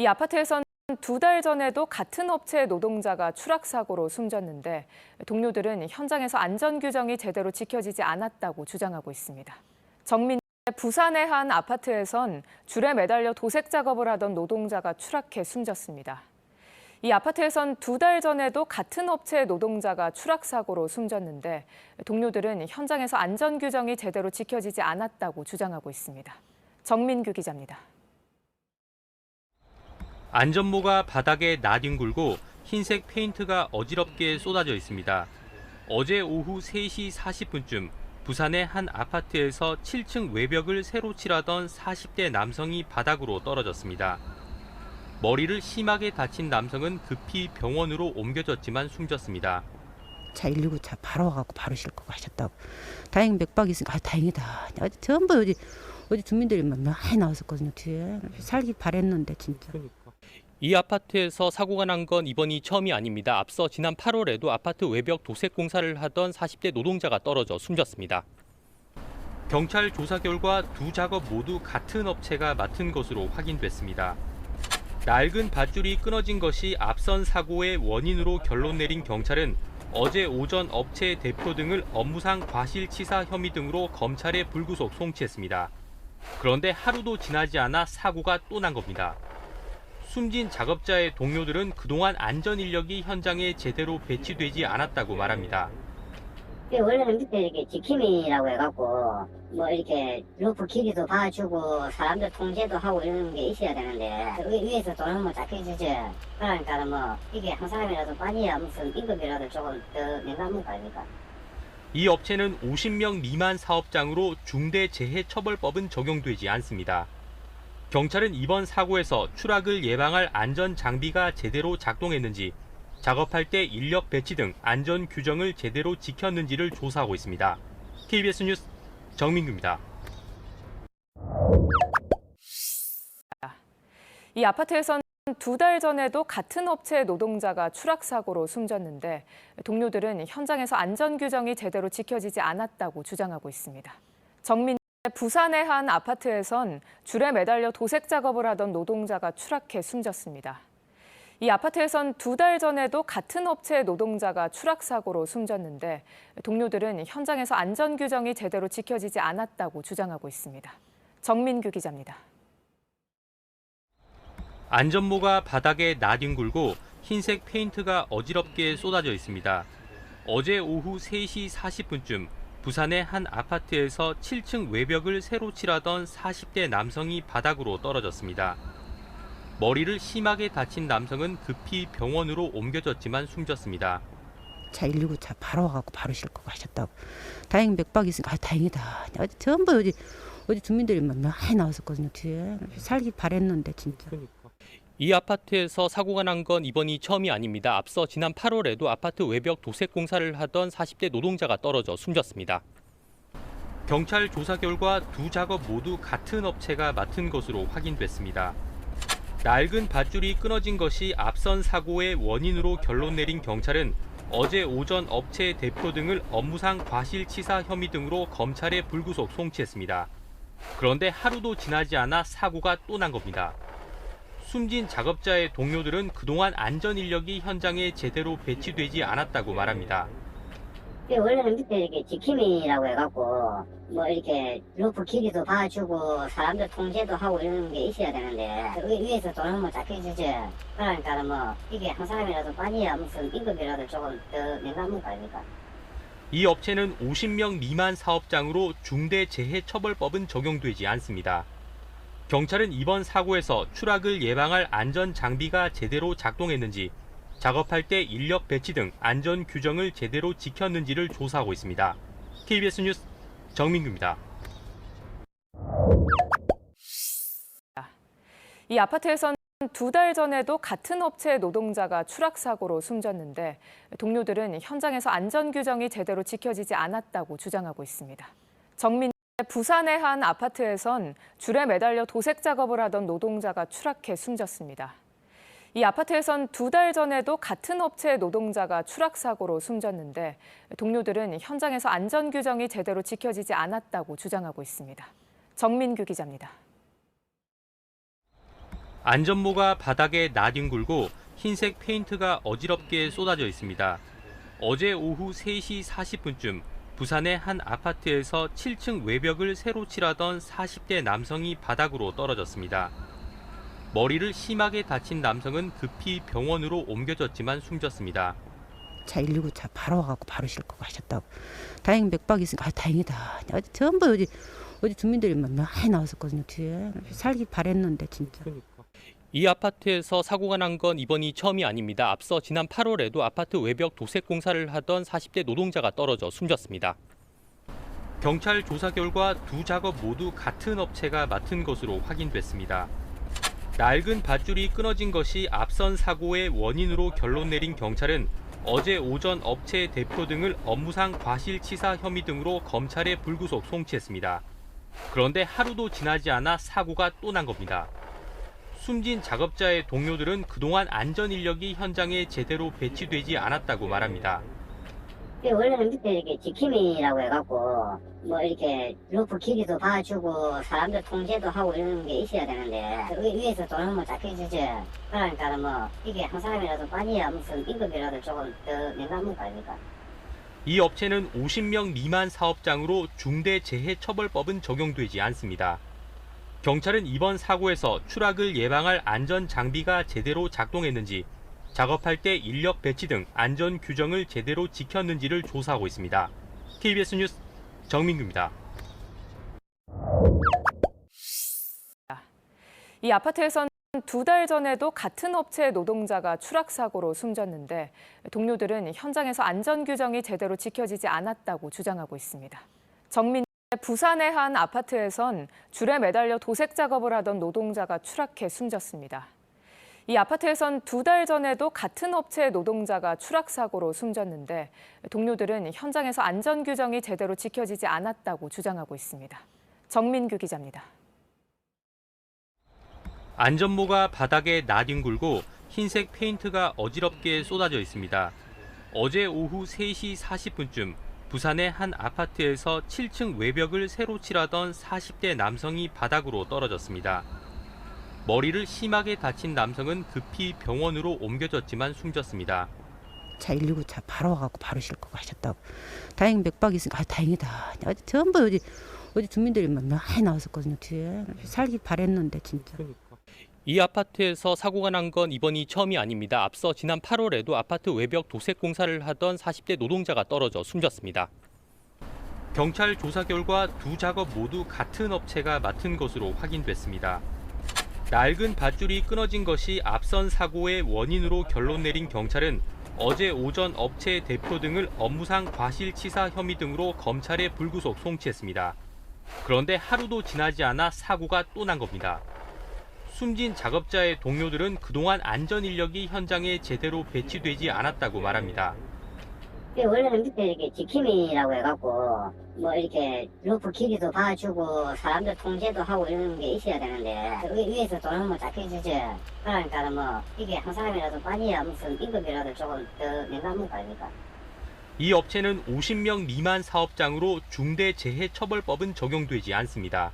이 아파트에선 두달 전에도 같은 업체의 노동자가 추락 사고로 숨졌는데 동료들은 현장에서 안전 규정이 제대로 지켜지지 않았다고 주장하고 있습니다. 정민 부산의 한 아파트에선 줄에 매달려 도색 작업을 하던 노동자가 추락해 숨졌습니다. 이 아파트에선 두 달 전에도 같은 업체의 노동자가 추락 사고로 숨졌는데 동료들은 현장에서 안전 규정이 제대로 지켜지지 않았다고 주장하고 있습니다. 정민규 기자입니다. 안전모가 바닥에 나뒹굴고 흰색 페인트가 어지럽게 쏟아져 있습니다. 어제 오후 3시 40분쯤 부산의 한 아파트에서 7층 외벽을 새로 칠하던 40대 남성이 바닥으로 떨어졌습니다. 머리를 심하게 다친 남성은 급히 병원으로 옮겨졌지만 숨졌습니다. 차 119차 바로 와갖고 바로 싣고 가셨다고. 다행 맥박 있으니까 아, 다행이다. 전부 어디 어디 주민들이 막 많이 나왔었거든요 뒤에 살기 바랬는데 진짜. 이 아파트에서 사고가 난 건 이번이 처음이 아닙니다. 앞서 지난 8월에도 아파트 외벽 도색 공사를 하던 40대 노동자가 떨어져 숨졌습니다. 경찰 조사 결과 두 작업 모두 같은 업체가 맡은 것으로 확인됐습니다. 낡은 밧줄이 끊어진 것이 앞선 사고의 원인으로 결론 내린 경찰은 어제 오전 업체 대표 등을 업무상 과실치사 혐의 등으로 검찰에 불구속 송치했습니다. 그런데 하루도 지나지 않아 사고가 또 난 겁니다. 숨진 작업자의 동료들은 그동안 안전 인력이 현장에 제대로 배치되지 않았다고 말합니다. 원래는 밑에 이렇게 지킴이라고 해갖고 뭐 이렇게 루프 길이도 봐주고 사람들 통제도 하고 이런 게 있어야 되는데 위- 위에서 돈은 뭐 잡혀주지 그러니까 뭐 이게 한 사람이라도 빠져야 무슨 임금이라도 조금 더 낸다는 거 아닙니까? 이 업체는 50명 미만 사업장으로 중대재해처벌법은 적용되지 않습니다. 경찰은 이번 사고에서 추락을 예방할 안전 장비가 제대로 작동했는지 작업할 때 인력 배치 등 안전 규정을 제대로 지켰는지를 조사하고 있습니다. KBS 뉴스 정민규입니다. 이 아파트에선 두 달 전에도 같은 업체의 노동자가 추락 사고로 숨졌는데 동료들은 현장에서 안전 규정이 제대로 지켜지지 않았다고 주장하고 있습니다. 정민 부산의 한 아파트에선 줄에 매달려 도색 작업을 하던 노동자가 추락해 숨졌습니다. 이 아파트에선 두 달 전에도 같은 업체의 노동자가 추락 사고로 숨졌는데 동료들은 현장에서 안전 규정이 제대로 지켜지지 않았다고 주장하고 있습니다. 정민규 기자입니다. 안전모가 바닥에 나뒹굴고 흰색 페인트가 어지럽게 쏟아져 있습니다. 어제 오후 3시 40분쯤 부산의 한 아파트에서 7층 외벽을 새로 칠하던 40대 남성이 바닥으로 떨어졌습니다. 머리를 심하게 다친 남성은 급히 병원으로 옮겨졌지만 숨졌습니다. 차 119 차 바로 와갖고 바로 싣고 가셨다고. 다행 맥박 있으니까 아, 다행이다. 어디 전부 어디 어디 주민들이 막 많이 나왔었거든요 뒤에 살기 바랬는데 진짜. 이 아파트에서 사고가 난 건 이번이 처음이 아닙니다. 앞서 지난 8월에도 아파트 외벽 도색 공사를 하던 40대 노동자가 떨어져 숨졌습니다. 경찰 조사 결과 두 작업 모두 같은 업체가 맡은 것으로 확인됐습니다. 낡은 밧줄이 끊어진 것이 앞선 사고의 원인으로 결론 내린 경찰은 어제 오전 업체 대표 등을 업무상 과실치사 혐의 등으로 검찰에 불구속 송치했습니다. 그런데 하루도 지나지 않아 사고가 또 난 겁니다. 숨진 작업자의 동료들은 그동안 안전 인력이 현장에 제대로 배치되지 않았다고 말합니다. 원래는 밑에 이렇게 지킴이라고 해갖고 뭐 이렇게 루프 길이도 봐주고 사람들 통제도 하고 이런 게 있어야 되는데 위- 위에서 돈은 뭐 잡혀주지 그러니까 뭐 이게 한 사람이라도 빠져야 무슨 임금이라도 조금 더 낸다는 거 아닙니까? 이 업체는 50명 미만 사업장으로 중대재해처벌법은 적용되지 않습니다. 경찰은 이번 사고에서 추락을 예방할 안전 장비가 제대로 작동했는지 작업할 때 인력 배치 등 안전 규정을 제대로 지켰는지를 조사하고 있습니다. KBS 뉴스 정민규입니다. 이 아파트에선 두 달 전에도 같은 업체의 노동자가 추락 사고로 숨졌는데 동료들은 현장에서 안전 규정이 제대로 지켜지지 않았다고 주장하고 있습니다. 정민 부산의 한 아파트에선 줄에 매달려 도색 작업을 하던 노동자가 추락해 숨졌습니다. 이 아파트에선 두 달 전에도 같은 업체의 노동자가 추락 사고로 숨졌는데 동료들은 현장에서 안전 규정이 제대로 지켜지지 않았다고 주장하고 있습니다. 정민규 기자입니다. 안전모가 바닥에 나뒹굴고 흰색 페인트가 어지럽게 쏟아져 있습니다. 어제 오후 3시 40분쯤 부산의 한 아파트에서 7층 외벽을 새로 칠하던 40대 남성이 바닥으로 떨어졌습니다. 머리를 심하게 다친 남성은 급히 병원으로 옮겨졌지만 숨졌습니다. 차 119 차 바로 와갖고 바로 싣고 가셨다고. 다행 맥박이 있으니까 아, 다행이다. 전부 어디 어디 주민들이 막 많이 나왔었거든요 뒤에 살기 바랬는데 진짜. 이 아파트에서 사고가 난 건 이번이 처음이 아닙니다. 앞서 지난 8월에도 아파트 외벽 도색 공사를 하던 40대 노동자가 떨어져 숨졌습니다. 경찰 조사 결과 두 작업 모두 같은 업체가 맡은 것으로 확인됐습니다. 낡은 밧줄이 끊어진 것이 앞선 사고의 원인으로 결론 내린 경찰은 어제 오전 업체 대표 등을 업무상 과실치사 혐의 등으로 검찰에 불구속 송치했습니다. 그런데 하루도 지나지 않아 사고가 또 난 겁니다. 숨진 작업자의 동료들은 그동안 안전 인력이 현장에 제대로 배치되지 않았다고 말합니다. 근데 원래는 밑에 이렇게 지킴이라고 해갖고 뭐 이렇게 루프 길이도 봐주고 사람들 통제도 하고 이런 게 있어야 되는데 위- 위에서 돈 한번 잡혀주지 그러니까 뭐 이게 한 사람이라도 빠져야 무슨 임금이라도 조금 더 내놓는 거 아닙니까? 이 업체는 50명 미만 사업장으로 중대재해처벌법은 적용되지 않습니다. 경찰은 이번 사고에서 추락을 예방할 안전 장비가 제대로 작동했는지 작업할 때 인력 배치 등 안전 규정을 제대로 지켰는지를 조사하고 있습니다. KBS 뉴스 정민규입니다. 이 아파트에선 두 달 전에도 같은 업체의 노동자가 추락 사고로 숨졌는데 동료들은 현장에서 안전 규정이 제대로 지켜지지 않았다고 주장하고 있습니다. 정민 부산의 한 아파트에선 줄에 매달려 도색 작업을 하던 노동자가 추락해 숨졌습니다. 이 아파트에선 두 달 전에도 같은 업체의 노동자가 추락 사고로 숨졌는데 동료들은 현장에서 안전 규정이 제대로 지켜지지 않았다고 주장하고 있습니다. 정민규 기자입니다. 안전모가 바닥에 나뒹굴고 흰색 페인트가 어지럽게 쏟아져 있습니다. 어제 오후 3시 40분쯤 부산의 한 아파트에서 7층 외벽을 새로 칠하던 40대 남성이 바닥으로 떨어졌습니다. 머리를 심하게 다친 남성은 급히 병원으로 옮겨졌지만 숨졌습니다. 차 119차 바로 와갖고 바로 싣고 가셨다고. 다행 맥박이 있으니까 아, 다행이다. 어디 전부 어디 어디 주민들이 막 많이 나왔었거든요 뒤에 살기 바랬는데 진짜. 이 아파트에서 사고가 난 건 이번이 처음이 아닙니다. 앞서 지난 8월에도 아파트 외벽 도색 공사를 하던 40대 노동자가 떨어져 숨졌습니다. 경찰 조사 결과 두 작업 모두 같은 업체가 맡은 것으로 확인됐습니다. 낡은 밧줄이 끊어진 것이 앞선 사고의 원인으로 결론 내린 경찰은 어제 오전 업체 대표 등을 업무상 과실치사 혐의 등으로 검찰에 불구속 송치했습니다. 그런데 하루도 지나지 않아 사고가 또 난 겁니다. 숨진 작업자의 동료들은 그동안 안전 인력이 현장에 제대로 배치되지 않았다고 말합니다. 근데 원래는 밑에 이렇게 지킴이라고 해갖고 뭐 이렇게 루프 길이도 봐주고 사람들 통제도 하고 이런 게 있어야 되는데 위- 위에서 돈 한번 잡혀주지 그러니까 뭐 이게 한 사람이라도 빠져야 무슨 임금이라도 조금 더 내놓는 거 아닙니까? 이 업체는 50명 미만 사업장으로 중대재해처벌법은 적용되지 않습니다.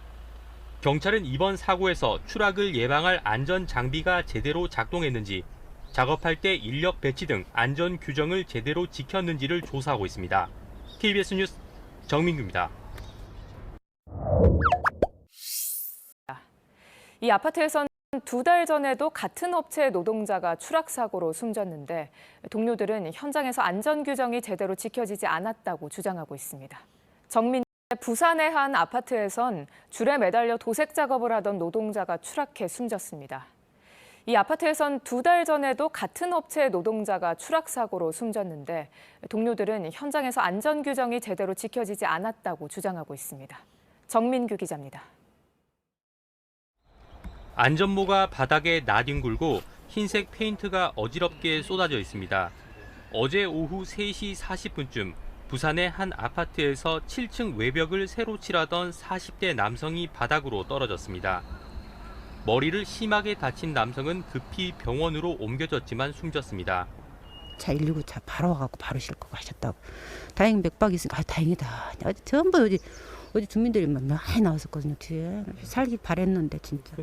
경찰은 이번 사고에서 추락을 예방할 안전 장비가 제대로 작동했는지 작업할 때 인력 배치 등 안전 규정을 제대로 지켰는지를 조사하고 있습니다. KBS 뉴스 정민규입니다. 이 아파트에선 두 달 전에도 같은 업체의 노동자가 추락 사고로 숨졌는데 동료들은 현장에서 안전 규정이 제대로 지켜지지 않았다고 주장하고 있습니다. 정민 부산의 한 아파트에선 줄에 매달려 도색 작업을 하던 노동자가 추락해 숨졌습니다. 이 아파트에선 두 달 전에도 같은 업체의 노동자가 추락 사고로 숨졌는데 동료들은 현장에서 안전 규정이 제대로 지켜지지 않았다고 주장하고 있습니다. 정민규 기자입니다. 안전모가 바닥에 나뒹굴고 흰색 페인트가 어지럽게 쏟아져 있습니다. 어제 오후 3시 40분쯤 부산의 한 아파트에서 7층 외벽을 새로 칠하던 40대 남성이 바닥으로 떨어졌습니다. 머리를 심하게 다친 남성은 급히 병원으로 옮겨졌지만 숨졌습니다. 차 119 차 바로 와갖고 바로 싣고 가셨다고. 다행 맥박이 있으니까 아, 다행이다. 전부 어디 어디 주민들이 막 많이 나왔었거든요 뒤에 살기 바랬는데 진짜.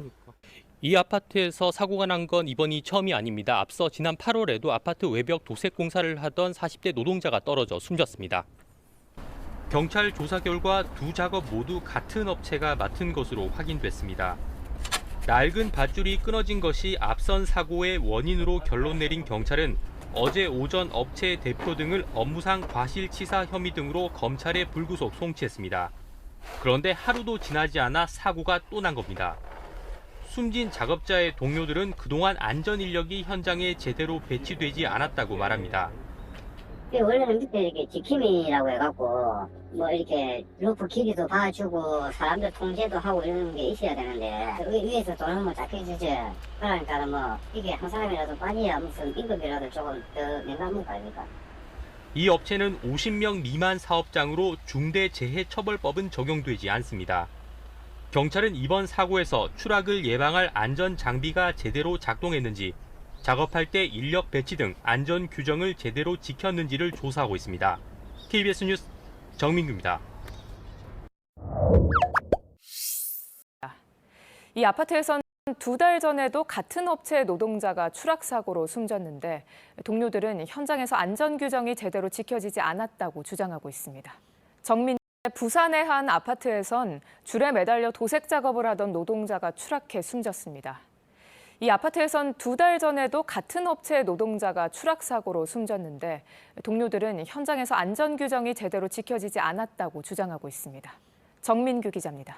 이 아파트에서 사고가 난 건 이번이 처음이 아닙니다. 앞서 지난 8월에도 아파트 외벽 도색 공사를 하던 40대 노동자가 떨어져 숨졌습니다. 경찰 조사 결과 두 작업 모두 같은 업체가 맡은 것으로 확인됐습니다. 낡은 밧줄이 끊어진 것이 앞선 사고의 원인으로 결론 내린 경찰은 어제 오전 업체 대표 등을 업무상 과실치사 혐의 등으로 검찰에 불구속 송치했습니다. 그런데 하루도 지나지 않아 사고가 또 난 겁니다. 숨진 작업자의 동료들은 그동안 안전 인력이 현장에 제대로 배치되지 않았다고 말합니다. 그 원래는 밑에 이렇게 지킴이라고 해갖고 뭐 이렇게 루프 길이도 봐주고 사람들 통제도 하고 이런 게 있어야 되는데 위- 위에서 도는 뭐 잡혀주지 그러니까 뭐 이게 한 사람이라도 빠져야 무슨 임금이라도 조금 더 낸다는 거 아닙니까? 이 업체는 50명 미만 사업장으로 중대재해처벌법은 적용되지 않습니다. 경찰은 이번 사고에서 추락을 예방할 안전 장비가 제대로 작동했는지, 작업할 때 인력 배치 등 안전 규정을 제대로 지켰는지를 조사하고 있습니다. KBS 뉴스 정민규입니다. 이 아파트에선 두 달 전에도 같은 업체의 노동자가 추락 사고로 숨졌는데 동료들은 현장에서 안전 규정이 제대로 지켜지지 않았다고 주장하고 있습니다. 정민 부산의 한 아파트에선 줄에 매달려 도색 작업을 하던 노동자가 추락해 숨졌습니다. 이 아파트에선 두 달 전에도 같은 업체의 노동자가 추락 사고로 숨졌는데 동료들은 현장에서 안전 규정이 제대로 지켜지지 않았다고 주장하고 있습니다. 정민규 기자입니다.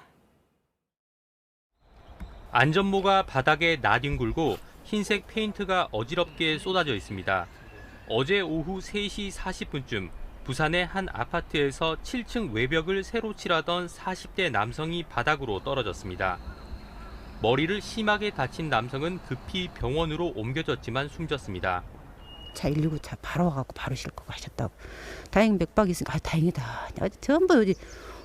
안전모가 바닥에 나뒹굴고 흰색 페인트가 어지럽게 쏟아져 있습니다. 어제 오후 3시 40분쯤 부산의 한 아파트에서 7층 외벽을 새로 칠하던 40대 남성이 바닥으로 떨어졌습니다. 머리를 심하게 다친 남성은 급히 병원으로 옮겨졌지만 숨졌습니다. 차 119차 바로 와갖고 바로 싣고 가셨다고. 다행히 맥박이 있으니까 아, 다행이다. 어디 전부 어디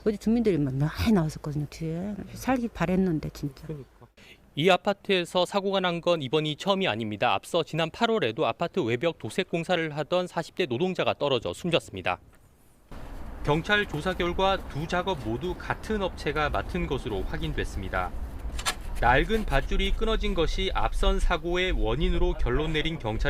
어디 주민들이 막 많이 나왔었거든요 뒤에 살기 바랬는데 진짜. 이 아파트에서 사고가 난 건 이번이 처음이 아닙니다. 앞서 지난 8월에도 아파트 외벽 도색 공사를 하던 40대 노동자가 떨어져 숨졌습니다. 경찰 조사 결과 두 작업 모두 같은 업체가 맡은 것으로 확인됐습니다. 낡은 밧줄이 끊어진 것이 앞선 사고의 원인으로 결론 내린 경찰